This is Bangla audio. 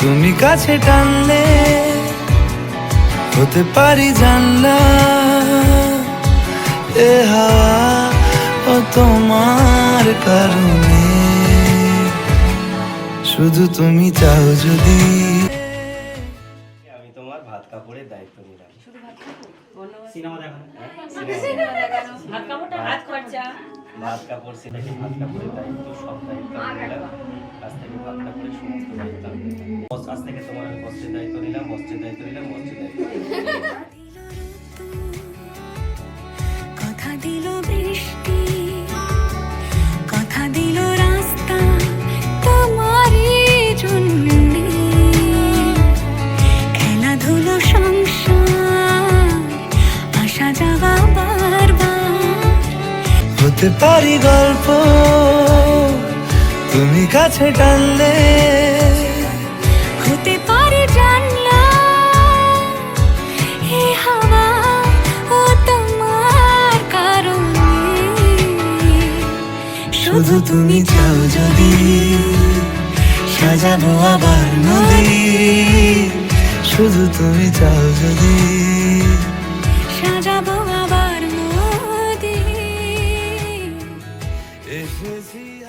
তুমি কাছে টানলে হতে পারি জানলা। এ হাওয়া ও তোমার কারণে। শুধু তুমি চাও যদি। আমি তোমার ভাত কাপড়ের দায়িত্ব নিলাম। সিনেমা দেখানো। ভাত কাপড়টা হাত খরচা। ভাত কাপড় সেটাকে ভাত কাপড়ের দায়িত্ব সব দায়িত্ব আমি নিলাম। আজ থেকে ভাত কাপড়ের সমস্ত দায়িত্ব আমি আজ থেকে তোমার বস্ত্রের দায়িত্ব নিলাম বস্ত্রের দায়িত্ব নিলাম বস্ত্রের দায়িত্ব হতে পারি গল্প। তুমি কাছে টানলে হতে পারে জানলা হে হাওয়া ও তোমার কারণে। শুধু তুমি চাও যদি সাজাবো আবার নদী। শুধু তুমি চাও যদি সাজাবো আবার নদী এসেছি